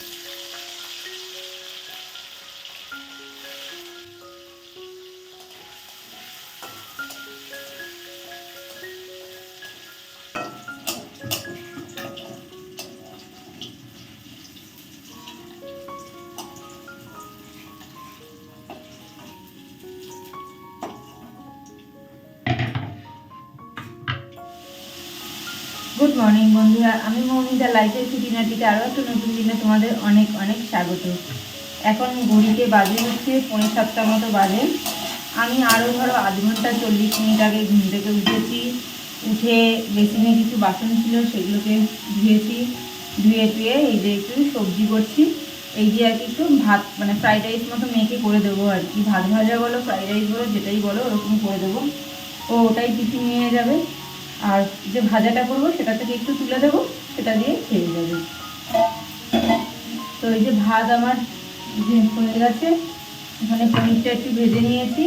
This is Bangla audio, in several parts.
you মর্নিং বন্ধুরা আমি মৌমিতা লাইফের খুঁটিনাটিতে আরও একটা নতুন দিনে তোমাদের অনেক অনেক স্বাগত। এখন ঘড়িতে বাজে হচ্ছে পৌনে সাতটা মতো বাজে। আমি আরও ধরো আধ ঘণ্টা চল্লিশ মিনিট আগে ঘুম থেকে উঠেছি। উঠে বেসিনে কিছু বাসন ছিল, সেগুলোকে ধুয়েছি। ধুয়ে টুয়ে এই যে একটু সবজি করছি। এই যে আর কি একটু ভাত মানে ফ্রাইড রাইস মতো মেখে করে দেবো আর কি। ভাত ভাজা বলো ফ্রাইড রাইস বলো, যেটাই বলো, ওরকম করে দেবো। ও ওটাই টিফিন নিয়ে যাবে। আর যে ভাজাটা করব সেটা থেকে একটু তুলে দেবো, সেটা দিয়ে খেয়ে যাবে তো এই যে ভাত আমার হয়ে গেছে, এখানে পনিরটা একটু ভেজে নিয়েছি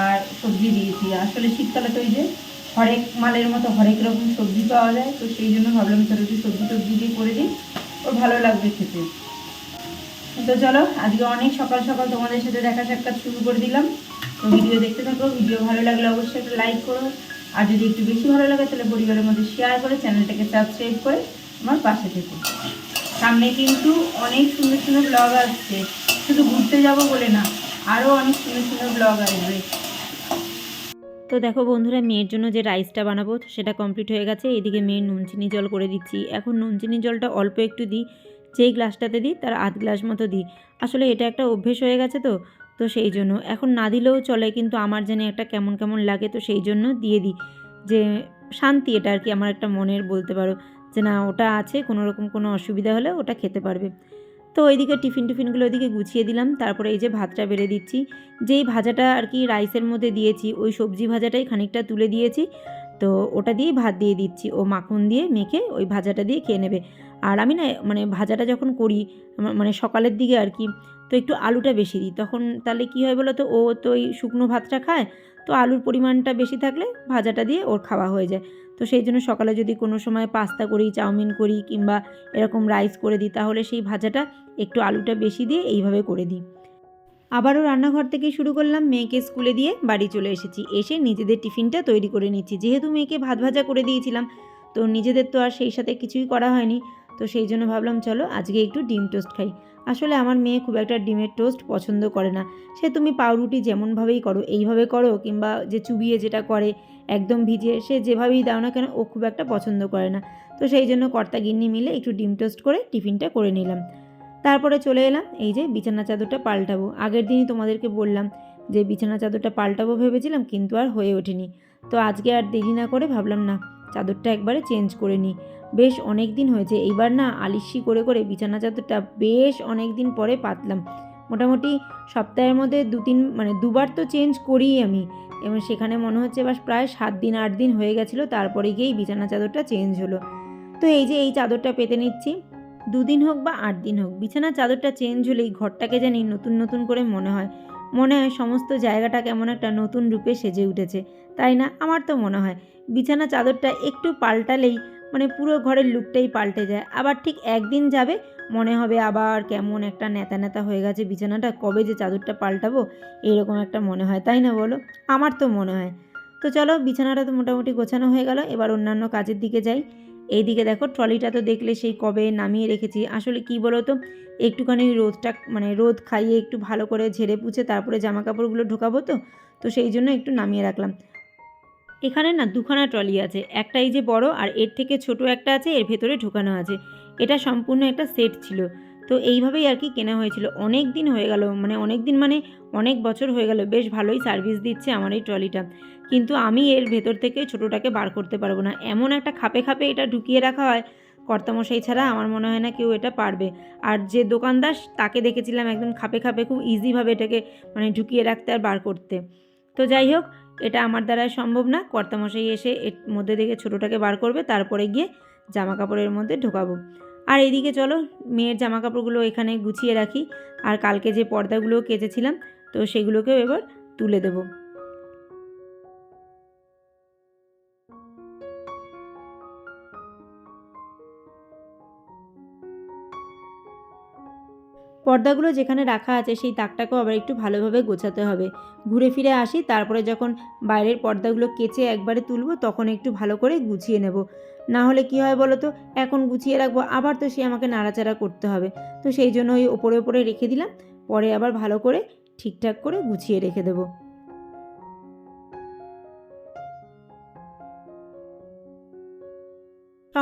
আর সবজি দিয়েছি। আসলে শীতকালে তো এই যে হরেক মালের মতো হরেক রকম সবজি পাওয়া যায়, তো সেই জন্য ভাবলাম তাহলে একটু সবজি টবজি দিয়ে করে দিই ওর ভালো লাগবে খেতে। তো চলো, আজকে অনেক সকাল সকাল তোমাদের সাথে দেখা সাক্ষাৎ শুরু করে দিলাম। তো ভিডিও দেখতে থাকো, ভিডিও ভালো লাগলে অবশ্যই একটা লাইক করো আর যদি একটু বেশি ভালো লাগে তাহলে পরিবারের মধ্যে শেয়ার করে চ্যানেলটাকে সাবস্ক্রাইব করে আমার পাশে থেকে। সামনে কিন্তু অনেক সুন্দর সুন্দর ব্লগ আসছে। শুধু ঘুরতে যাব বলে না আরও অনেক সুন্দর সুন্দর ব্লগ আসবে। তো দেখো বন্ধুরা, মেয়ের জন্য যে রাইসটা বানাবো সেটা কমপ্লিট হয়ে গেছে। এদিকে মেয়ের নুন চিনি জল করে দিচ্ছি। এখন নুন চিনি জলটা অল্প একটু দিই। যেই গ্লাসটাতে দিই, তার আধ গ্লাস মতো দিই। আসলে এটা একটা অভ্যেস হয়ে গেছে তো তো সেই জন্য। এখন না দিলেও চলে, কিন্তু আমার যেন একটা কেমন কেমন লাগে, তো সেই জন্য দিয়ে দিই। যে শান্তি, এটা আর কি আমার একটা মনের বলতে পারো। যে না, ওটা আছে, কোনো রকম কোনো অসুবিধা হলে ওটা খেতে পারবে। তো ওইদিকে টিফিন টিফিনগুলো ওইদিকে গুছিয়ে দিলাম। তারপরে এই যে ভাতটা বেড়ে দিচ্ছি। যেই ভাজাটা আর কি রাইসের মধ্যে দিয়েছি, ওই সবজি ভাজাটাই খানিকটা তুলে দিয়েছি। তো ওটা দিয়েই ভাত দিয়ে দিচ্ছি। ও মাখন দিয়ে মেখে ওই ভাজাটা দিয়ে খেয়ে নেবে। আর আমি না মানে ভাজাটা যখন করি মানে সকালের দিকে আর কি, তো একটু আলুটা বেশি দিই। তখন তাহলে কী হয় বলো তো ও তো ওই শুকনো ভাতটা খায়, তো আলুর পরিমাণটা বেশি থাকলে ভাজাটা দিয়ে ওর খাওয়া হয়ে যায়। তো সেই জন্য সকালে যদি কোনো সময় পাস্তা করি, চাউমিন করি কিংবা এরকম রাইস করে দিই, তাহলে সেই ভাজাটা একটু আলুটা বেশি দিয়ে এইভাবে করে দিই। আবারও রান্নাঘর থেকে শুরু করলাম, মেয়েকে স্কুলে দিয়ে বাড়ি চলে এসেছি। এসে নিজেদের টিফিনটা তৈরি করে নিচ্ছি। যেহেতু মেয়েকে ভাত ভাজা করে দিয়েছিলাম, তো নিজেদের তো আর সেই সাথে কিছুই করা হয়নি। তো সেই জন্য ভাবলাম, চলো আজকে একটু ডিম টোস্ট খাই। আসলে আমার মেয়ে খুব একটা ডিমের টোস্ট পছন্দ করে না। সে তুমি পাউরুটি যেমনভাবেই করো, এইভাবে করো, কিংবা যে চুবিয়ে যেটা করে, একদম ভিজিয়ে সে যেভাবেই দাও না কেন, ও খুব একটা পছন্দ করে না। তো সেই জন্য কর্তা গিন্নি মিলে একটু ডিম টোস্ট করে টিফিনটা করে নিলাম। তারপরে চলে এলাম, এই যে বিছানা চাদরটা পাল্টাবো। আগের দিনই তোমাদেরকে বললাম যে বিছানা চাদরটা পাল্টাবো ভেবেছিলাম, কিন্তু আর হয়ে ওঠেনি। তো আজকে আর দেরি না করে ভাবলাম, না চাদরটা একবারে চেঞ্জ করে নিই। বেশ অনেক দিন হয়েছে, এইবার না আলিশি করে করে বিছানা চাদরটা বেশ অনেক দিন পরে পাতলাম। মোটামুটি সপ্তাহের মধ্যে দু তিন মানে দুবার তো চেঞ্জ করি আমি। এবং সেখানে মনে হচ্ছে এবার প্রায় সাত দিন, আট দিন হয়ে গেছিল, তারপরে গিয়েই বিছানা চাদরটা চেঞ্জ হলো। তো এই যে এই চাদরটা পেতে নিচ্ছি। দুদিন হোক বা আট দিন হোক, বিছানার চাদরটা চেঞ্জ হলেই ঘরটাকে জানি নতুন নতুন করে মনে হয়। মনে হয় সমস্ত জায়গাটা কেমন একটা নতুন রূপে সেজে উঠেছে। তাই না? আমার তো মনে হয়। বিছানা চাদরটা একটু পাল্টালেই মানে পুরো ঘরের লুকটাই পাল্টে যায়। আবার ঠিক একদিন যাবে, মনে হবে আবার কেমন একটা নেতা নেতা হয়ে গেছে বিছানাটা, কবে যে চাদরটা পাল্টাবো এরকম একটা মনে হয়। তাই না বলো? আমার তো মনে হয়। তো চলো, বিছানাটা তো মোটামুটি গোছানো হয়ে গেল। এবার অন্যান্য কাজের দিকে যাই। এইদিকে দেখো ট্রলিটা তো দেখলে সেই কবে নামিয়ে রেখেছি। আসলে কি বলো তো একটুখানি রোদটা মানে রোদ খাইয়ে একটু ভালো করে ঝেড়ে পুছে তারপরে জামা কাপড়গুলো ঢোকাবো তো? তো সেই জন্য একটু নামিয়ে রাখলাম। এখানে না দুখানা ট্রলি আছে একটা এই যে বড় আর এর থেকে ছোট একটা আছে, এর ভেতরে ঢোকানো আছে। এটা সম্পূর্ণ একটা সেট ছিল। তো এইভাবেই আর কি কেনা হয়েছিল। অনেক দিন হয়ে গেল মানে অনেক দিন মানে অনেক বছর হয়ে গেল, বেশ ভালোই সার্ভিস দিচ্ছে আমার এই ট্রলিটা কিন্তু আমি এর ভেতর থেকে ছোটোটাকে বার করতে পারব না। এমন একটা খাপে খাপে এটা ঢুকিয়ে রাখা হয়, কর্তামশাই ছাড়া আমার মনে হয় না কেউ এটা পারবে। আর যে দোকানদার, তাকে দেখেছিলাম একদম খাপে খাপে খুব ইজিভাবে এটাকে মানে ঢুকিয়ে রাখতে আর বার করতে। তো যাই হোক, এটা আমার দ্বারা সম্ভব না। কর্তামশাই এসে এর মধ্যে থেকে ছোটোটাকে বার করবে, তারপরে গিয়ে জামা কাপড়ের মধ্যে ঢোকাবো। আর এদিকে চলো, মেয়ের জামা কাপড়গুলো এখানে গুছিয়ে রাখি। আর কালকে যে পর্দাগুলো কেচেছিলাম, তো সেগুলোকেও এবার তুলে দেবো। পর্দাগুলো যেখানে রাখা আছে সেই তাকটাকেও আবার একটু ভালোভাবে গোছাতে হবে। ঘুরে ফিরে আসি, তারপরে যখন বাইরের পর্দাগুলো কেচে একবারে তুলব তখন একটু ভালো করে গুছিয়ে নেব। না হলে কি হয় বলো তো, এখন গুছিয়ে রাখব, আবার তো সে আমাকে নাড়াচাড়া করতে হবে। তো সেই জন্য ওই ওপরে ওপরে রেখে দিলাম, পরে আবার ভালো করে ঠিকঠাক করে গুছিয়ে রেখে দেবো।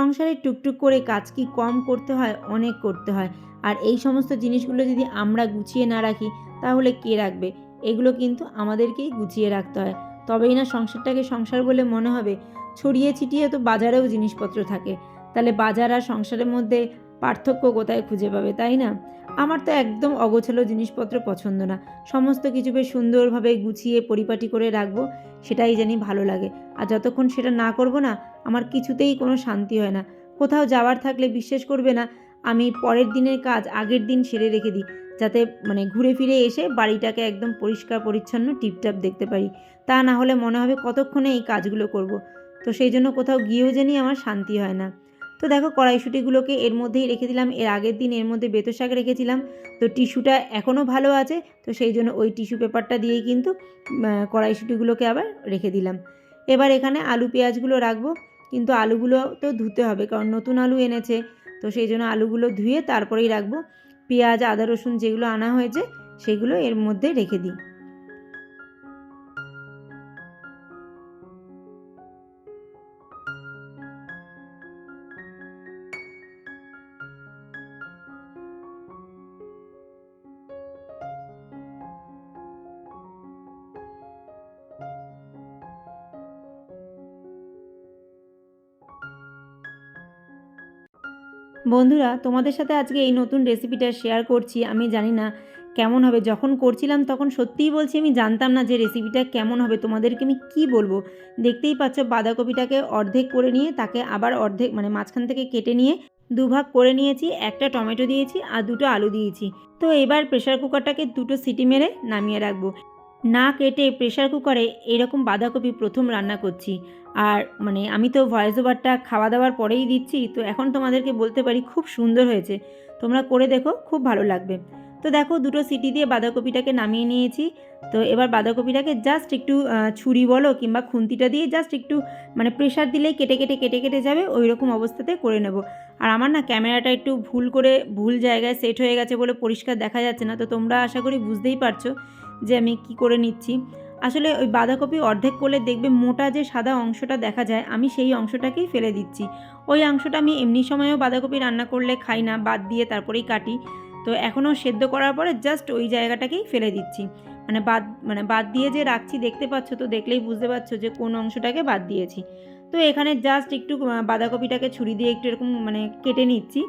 সংসারে টুকটুক করে কাজ কি কম করতে হয়, অনেক করতে হয়। আর এই সমস্ত জিনিসগুলো যদি আমরা গুছিয়ে না রাখি, তাহলে কে রাখবে? এগুলো কিন্তু আমাদেরকেই গুছিয়ে রাখতে হয়। তবেই না সংসারটাকে সংসার বলে মনে হবে। ছড়িয়ে ছিটিয়ে তো বাজারেও জিনিসপত্র থাকে। তাহলে বাজার আর সংসারের মধ্যে পার্থক্য কোথায় খুঁজে পাবে, তাই না? আমার তো একদম অগোছালো জিনিসপত্র পছন্দ না। সমস্ত কিছু বেশ সুন্দরভাবে গুছিয়ে পরিপাটি করে রাখব, সেটাই জানি ভালো লাগে। আর যতক্ষণ সেটা না করব না, আমার কিছুতেই কোনো শান্তি হয় না। কোথাও যাওয়ার থাকলে বিশ্বাস করবে না, আমি পরের দিনের কাজ আগের দিন সেরে রেখে দিই, যাতে মানে ঘুরে ফিরে এসে বাড়িটাকে একদম পরিষ্কার পরিচ্ছন্ন টিপটাপ দেখতে পারি। তা না হলে মনে হবে কতক্ষণে এই কাজগুলো করব। তো সেই জন্য কোথাও গিয়েও জানি আমার শান্তি হয় না। তো দেখো কড়াইশুটিগুলোকে এর মধ্যেই রেখে দিলাম। এর আগের দিন এর মধ্যে বেতো শাক রেখেছিলাম। তো টিস্যুটা এখনও ভালো আছে, তো সেই জন্য ওই টিস্যু পেপারটা দিয়েই কিন্তু কড়াইশুটিগুলোকে আবার রেখে দিলাম। এবার এখানে আলু পেঁয়াজগুলো রাখব। কিন্তু আলুগুলো তো ধুতে হবে, কারণ নতুন আলু এনেছে। তো সেই জন্য আলুগুলো ধুয়ে তারপরেই রাখব। পেঁয়াজ, আদা, রসুন যেগুলো আনা হয়েছে, সেগুলো এর মধ্যে রেখে দিই। বন্ধুরা, তোমাদের সাথে আজকে এই নতুন রেসিপিটা শেয়ার করছি। আমি জানি না কেমন হবে। যখন করছিলাম তখন সত্যিই বলছি, আমি জানতাম না যে রেসিপিটা কেমন হবে। তোমাদেরকে আমি কি বলব? দেখতেই পাচ্ছ, বাঁধাকপিটাকে অর্ধেক করে নিয়ে, তাকে আবার অর্ধেক মানে মাঝখান থেকে কেটে নিয়ে দুভাগ করে নিয়েছি। একটা টমেটো দিয়েছি আর দুটো আলু দিয়েছি। তো এবার প্রেশার কুকারটাকে দুটো সিটি মেরে নামিয়ে রাখব। না কেটে প্রেশার কুকারে এরকম বাঁধাকপি প্রথম রান্না করছি। আর মানে আমি তো ভয়েস ওভারটা খাওয়া দাওয়ার পরেই দিচ্ছি, তো এখন তোমাদেরকে বলতে পারি খুব সুন্দর হয়েছে। তোমরা করে দেখো, খুব ভালো লাগবে। তো দেখো, দুটো সিটি দিয়ে বাঁধাকপিটাকে নামিয়ে নিয়েছি। তো এবার বাঁধাকপিটাকে জাস্ট একটু ছুরি বলো কিংবা খুন্তিটা দিয়ে জাস্ট একটু মানে প্রেশার দিলেই কেটে কেটে কেটে কেটে যাবে ওই রকম অবস্থাতে করে নেব। আর আমার না ক্যামেরাটা একটু ভুল করে ভুল জায়গায় সেট হয়ে গেছে বলে পরিষ্কার দেখা যাচ্ছে না, তো তোমরা আশা করি বুঝতেই পারছ। যে আমি কি করে নিচ্ছি। আসলে ওই বাঁধাকপি অর্ধেক করলে দেখবে মোটা যে সাদা অংশটা দেখা যায়, আমি সেই অংশটাকেই ফেলে দিচ্ছি। ওই অংশটা আমি এমনি সময়েও বাঁধাকপি রান্না করলে খাই না, বাদ দিয়ে তারপরেই কাটি। তো এখনও সেদ্ধ করার পরে জাস্ট ওই জায়গাটাকেই ফেলে দিচ্ছি। মানে বাদ মানে বাদ দিয়ে যে রাখছি, দেখতে পাচ্ছ তো, দেখলেই বুঝতে পারছ যে কোন অংশটাকে বাদ দিয়েছি। তো এখানে জাস্ট একটু বাঁধাকপিটাকে ছুরি দিয়ে একটু এরকম মানে কেটে নিচ্ছি।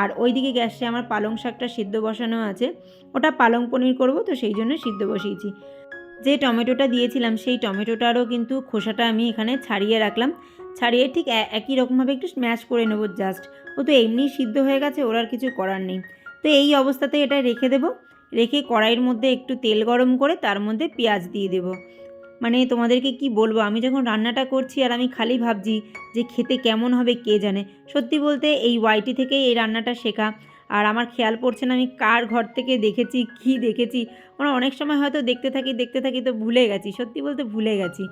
আর ওইদিকে গ্যাসে আমার পালং শাকটা সিদ্ধ বসানো আছে। ওটা পালং পনির করব, তো সেই জন্য সিদ্ধ বসিয়েছি। যে টমেটোটা দিয়েছিলাম, সেই টমেটোটারও কিন্তু খোসাটা আমি এখানে ছাড়িয়ে রাখলাম। ছাড়িয়ে ঠিক একই রকমভাবে একটু স্ম্যাশ করে নেব জাস্ট ও তো এমনি সিদ্ধ হয়ে গেছে, ওর আর কিছু করার নেই। তো এই অবস্থাতে এটা রেখে দেবো। রেখে কড়াইয়ের মধ্যে একটু তেল গরম করে তার মধ্যে পেঁয়াজ দিয়ে দেবো। মানে তোমাদেরকে কি বলব? আমি যখন রান্নাটা করছি আর আমি খালি ভাবছি যে খেতে কেমন হবে কে জানে? সত্যি বলতে এই ওয়াইটি থেকেই এই রান্নাটা শেখা। আর আমার খেয়াল পড়ছে না আমি কার ঘর থেকে দেখেছি, কি দেখেছি? আমরা অনেক সময় হয়তো দেখতে থাকি দেখতে থাকি তো ভুলে গেছি, সত্যি বলতে ভুলে গেছি।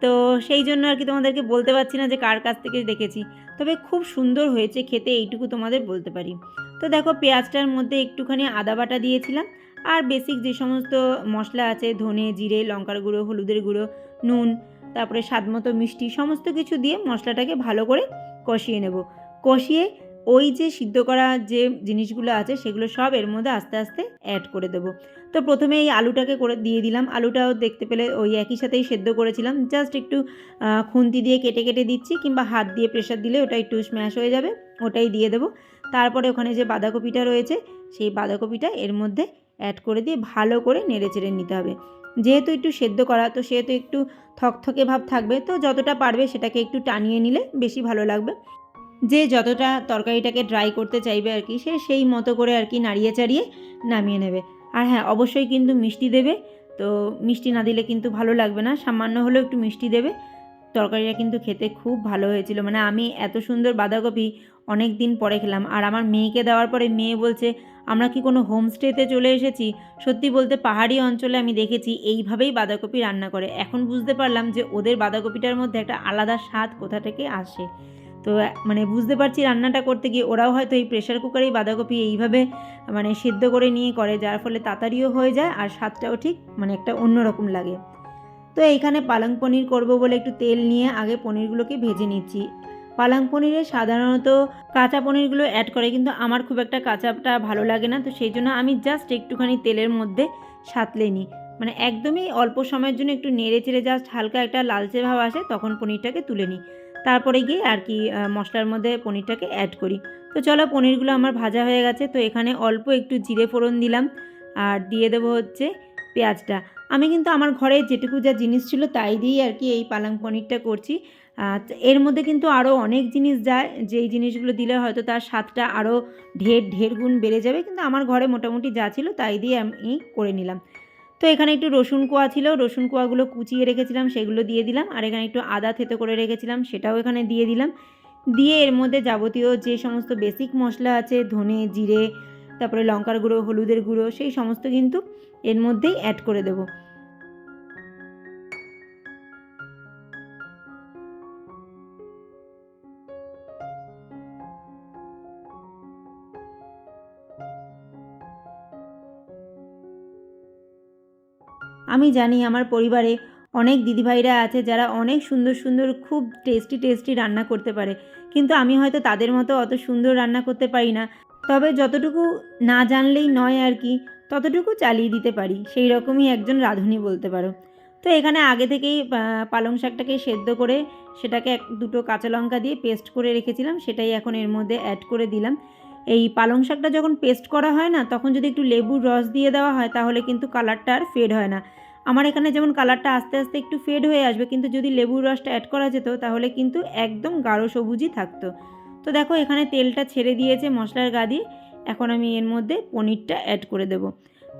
তো সেই জন্য আর কি তোমাদেরকে বলতে পারছি না যে কার কাছ থেকে দেখেছি। তবে খুব সুন্দর হয়েছে খেতে, এইটুকু তোমাদের বলতে পারি। তো দেখো পেঁয়াজটার মধ্যে একটুখানি আদা বাটা দিয়েছিলাম। আর বেসিক যে সমস্ত মশলা আছে, ধনে, জিরে, লঙ্কার গুঁড়ো, হলুদের গুঁড়ো, নুন, তারপরে স্বাদ মতো মিষ্টি, সমস্ত কিছু দিয়ে মশলাটাকে ভালো করে কষিয়ে নেব। কষিয়ে ওই যে সিদ্ধ করা যে জিনিসগুলো আছে, সেগুলো সব এর মধ্যে আস্তে আস্তে অ্যাড করে দেবো। তো প্রথমে এই আলুটাকে করে দিয়ে দিলাম। আলুটাও দেখতে পেলে ওই একই সাথেই সেদ্ধ করেছিলাম। জাস্ট একটু খুন্তি দিয়ে কেটে কেটে দিচ্ছি কিংবা হাত দিয়ে প্রেশার দিলে ওটা একটু স্ম্যাশ হয়ে যাবে। ওটাই দিয়ে দেবো। তারপরে ওখানে যে বাঁধাকপিটা রয়েছে, সেই বাঁধাকপিটা এর মধ্যে অ্যাড করে দিয়ে ভালো করে নেড়ে চেড়ে নিতে হবে। যেহেতু একটু সেদ্ধ করা, তো সেহেতু একটু থকথকে ভাব থাকবে, তো যতটা পারবে সেটাকে একটু টানিয়ে নিলে বেশি ভালো লাগবে। যে যতটা তরকারিটাকে ড্রাই করতে চাইবে আর কি, সে সেই মতো করে আর কি নাড়িয়ে চাড়িয়ে নামিয়ে নেবে। আর হ্যাঁ অবশ্যই কিন্তু মিষ্টি দেবে, তো মিষ্টি না দিলে কিন্তু ভালো লাগবে না, সামান্য হলেও একটু মিষ্টি দেবে। তরকারিটা কিন্তু খেতে খুব ভালো হয়েছিল। মানে আমি এত সুন্দর বাঁধাকপি অনেক দিন পরে খেলাম আর আমার মেয়েকে দেওয়ার পরে মেয়ে বলছে, আমরা কি কোনো হোমস্টেতে চলে এসেছি? সত্যি বলতে পাহাড়ি অঞ্চলে আমি দেখেছি এইভাবেই বাঁধাকপি রান্না করে। এখন বুঝতে পারলাম যে ওদের বাঁধাকপিটার মধ্যে একটা আলাদা স্বাদ কোথা থেকে আসে। তো মানে বুঝতে পারছি রান্নাটা করতে গিয়ে ওরাও হয়তো এই প্রেশার কুকারেই বাঁধাকপি এইভাবে মানে সিদ্ধ করে নিয়ে করে, যার ফলে তাড়াতাড়িও হয়ে যায় আর স্বাদটাও ঠিক মানে একটা অন্যরকম লাগে। তো এইখানে পালং পনির করব বলে একটু তেল নিয়ে আগে পনিরগুলোকে ভেজে নিচ্ছি। পালং পনিরে সাধারণত কাঁচা পনিরগুলো অ্যাড করে কিন্তু আমার খুব একটা কাঁচাটা ভালো লাগে না, তো সেই জন্য আমি জাস্ট একটুখানি তেলের মধ্যে সাতলে নিই। মানে একদমই অল্প সময়ের জন্য একটু নেড়ে চেড়ে জাস্ট হালকা একটা লালচে ভাব আসে তখন পনিরটাকে তুলে নিই। তারপরে গিয়ে আর কি মশলার মধ্যে পনিরটাকে অ্যাড করি। তো চলো পনিরগুলো আমার ভাজা হয়ে গেছে, তো এখানে অল্প একটু জিরে ফোড়ন দিলাম। আর দিয়ে দেবো হচ্ছে পেঁয়াজটা। আমি কিন্তু আমার ঘরে যেটুকু যা জিনিস ছিল তাই দিয়েই আর কি এই পালং পনিরটা করছি। এর মধ্যে কিন্তু আরও অনেক জিনিস যায়, যেই জিনিসগুলো দিলে হয়তো তার স্বাদটা আরও ঢের ঢের গুণ বেড়ে যাবে, কিন্তু আমার ঘরে মোটামুটি যা ছিল তাই দিয়ে আমি করে নিলাম। তো এখানে একটু রসুন কোয়া ছিল, রসুন কোয়াগুলো কুচিয়ে রেখেছিলাম, সেগুলো দিয়ে দিলাম, আর এখানে একটু আদা থেতো করে রেখেছিলাম, সেটাও এখানে দিয়ে দিলাম। দিয়ে এর মধ্যে যাবতীয় যে সমস্ত বেসিক মশলা আছে, ধনে, জিরে, তারপরে লঙ্কার গুঁড়ো, হলুদের গুঁড়ো, সেই সমস্ত কিন্তু এর মধ্যেই অ্যাড করে দেবো। আমি জানি আমার পরিবারে অনেক দিদিভাইরা আছে যারা অনেক সুন্দর সুন্দর, খুব টেস্টি টেস্টি রান্না করতে পারে। কিন্তু আমি হয়তো তাদের মতো অত সুন্দর রান্না করতে পারি না। তবে যতটুকু না জানলেই নয় আর কি, ততটুকু চালিয়ে দিতে পারি। সেই রকমই একজন রাঁধুনি বলতে পারো। তো এখানে আগে থেকেই পালং শাকটাকে সেদ্ধ করে সেটাকে এক, দুটো কাঁচা লঙ্কা দিয়ে পেস্ট করে রেখেছিলাম। সেটাই এখন এর মধ্যে অ্যাড করে দিলাম। এই পালং শাকটা যখন পেস্ট করা হয় না, তখন যদি একটু লেবুর রস দিয়ে দেওয়া হয়, তাহলে কিন্তু কালারটা আর ফেড হয় না। আমার এখানে যেমন কালারটা আস্তে আস্তে একটু ফেড হয়ে আসবে, কিন্তু যদি লেবুর রসটা অ্যাড করা যেত, তাহলে কিন্তু একদম গাঢ় সবুজই থাকতো। তো দেখো, এখানে তেলটা ছেড়ে দিয়েছে মশলার গা দিয়ে এখন আমি এর মধ্যে পনিরটা অ্যাড করে দেবো।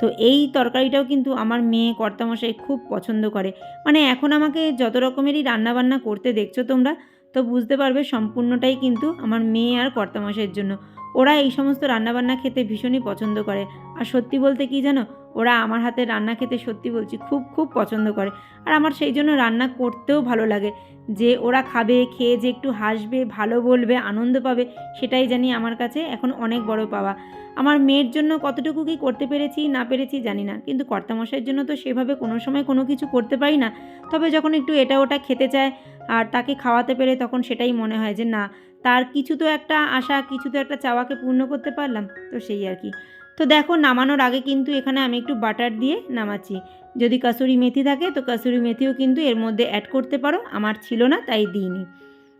তো এই তরকারিটাও কিন্তু আমার মেয়ে কর্তামশাই খুব পছন্দ করে। মানে এখন আমাকে যত রকমেরই রান্নাবান্না করতে দেখছ তোমরা, তো বুঝতে পারবে সম্পূর্ণটাই কিন্তু আমার মেয়ে আর কর্তামশাইয়ের জন্য। ওরা এই সমস্ত রান্নাবান্না খেতে ভীষণই পছন্দ করে। আর সত্যি বলতে কি জানো? ওরা আমার হাতে রান্না খেতে সত্যি বলছি খুব খুব পছন্দ করে। আর আমার সেই জন্য রান্না করতেও ভালো লাগে। যে ওরা খাবে, খেয়ে যে একটু হাসবে, ভালো বলবে, আনন্দ পাবে, সেটাই জানি আমার কাছে এখন অনেক বড় পাওয়া। আমার মেয়ের জন্য কতটুকু কি করতে পেরেছি, না পেরেছি জানি না। কিন্তু কর্তামশাইয়ের জন্য তো সেভাবে কোনো সময় কোনো কিছু করতে পারি না। তবে যখন একটু এটা ওটা খেতে চায়, আর তাকে খাওয়াতে পেরে তখন সেটাই মনে হয় যে না তার কিছু তো একটা আশা, কিছু তো একটা চাওয়াকে পূর্ণ করতে পারলাম, তো সেই আর কি। তো দেখো, নামানোর আগে কিন্তু এখানে আমি একটু বাটার দিয়ে নামাচ্ছি। যদি কাসুরি মেথি থাকে, তো কাসুরি মেথিও কিন্তু এর মধ্যে অ্যাড করতে পারো। আমার ছিল না, তাই দিইনি।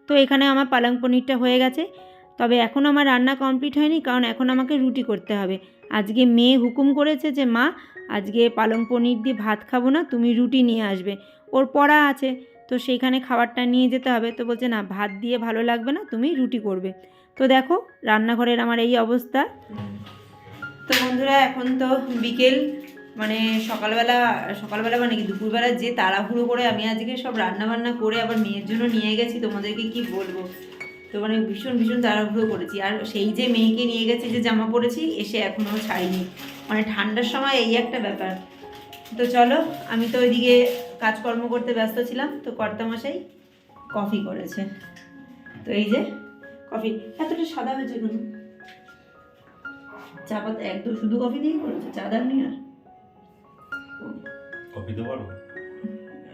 তো এখানে আমার পালং পনিরটা হয়ে গেছে। তবে এখন আমার রান্না কমপ্লিট হয়নি, কারণ এখন আমাকে রুটি করতে হবে। আজকে মেয়ে হুকুম করেছে যে, মা, আজকে পালং পনির দিয়ে ভাত খাব না, তুমি রুটি নিয়ে আসবে। ওর পড়া আছে। তো সেইখানে খাবারটা নিয়ে যেতে হবে। তো বলছে, না, ভাত দিয়ে ভালো লাগবে না, তুমি রুটি করবে। তো দেখো, রান্নাঘরের আমার এই অবস্থা। তো বন্ধুরা, এখন তো বিকেল মানে সকালবেলা সকালবেলা মানে কি, দুপুরবেলা যে তাড়াহুড়ো করে আমি আজকে সব রান্না বান্না করে আবার মেয়ের জন্য নিয়ে গেছি, তোমাদেরকে কি বলব? তো মানে ভীষণ ভীষণ তাড়াহুড়ো করেছি। আর সেই যে মেয়েকে নিয়ে গেছি যে জামা পরেছি, এসে এখনও ছাড়িনি। মানে ঠান্ডার সময় এই একটা ব্যাপার। তো চলো আমি তো ওইদিকে কাজকর্ম করতে ব্যস্ত ছিলাম তো কর্তামশাই কফি করেছে। তো এই যে কফি এতটা সাদা হয়েছে কেন? চা পাতা একদম শুধু কফি দিয়েই করেছে চা দাওনি আর। কপি দিতে পারো।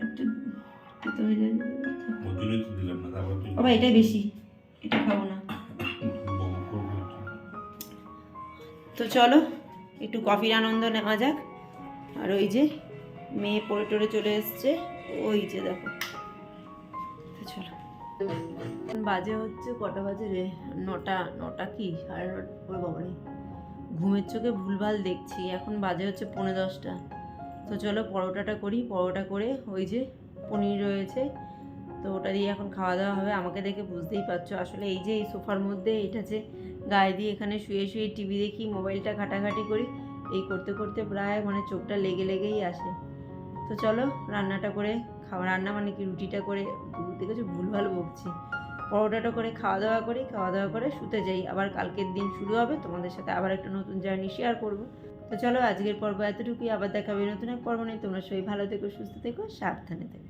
একটু তেতো হয়ে যায় ওর জন্যই তো দিলাম না তারপর তুই বাবা এটাই বেশি এটা খাব না। তো চলো একটু কফির আনন্দ নেওয়া যাক। আর ওই যে মেয়ে পরে টরে চলে এসছে, ওই যে দেখো। চলো। বাজে হচ্ছে কটা বাজে রে? নটা নটা কি? সাড়ে নটা, ওই বাবারে ঘুমের চোখে ভুলভাল দেখছি, এখন বাজে হচ্ছে পৌনে দশটা। তো চলো পরোটাটা করি, পরোটা করে ওই যে পনির রয়েছে, তো ওটা দিয়ে এখন খাওয়া দাওয়া হবে। আমাকে দেখে বুঝতেই পারছ, আসলে এই যে এই সোফার মধ্যে এটা যে গায়ে দিয়ে এখানে শুয়ে শুয়ে টিভি দেখি, মোবাইলটা ঘাটাঘাটি করি এই করতে করতে প্রায় মানে চোখটা লেগে লেগেই আসে। তো চলো রান্নাটা করে খাওয়া, রান্না মানে কি? রুটিটা করে দেখেছ ভুলভাল বকছি। পরোটাটা করে খাওয়া দাওয়া করি খাওয়া দাওয়া করে শুতে যাই। আবার কালকের দিন শুরু হবে, তোমাদের সাথে আবার একটা নতুন জার্নি শেয়ার করব। তো চলো আজকের পর্ব এতটুকুই। আবার দেখাবে নতুন এক পর্ব নেই তোমরা সবাই ভালো থেকো, সুস্থ থেকো, সাবধানে থেকো।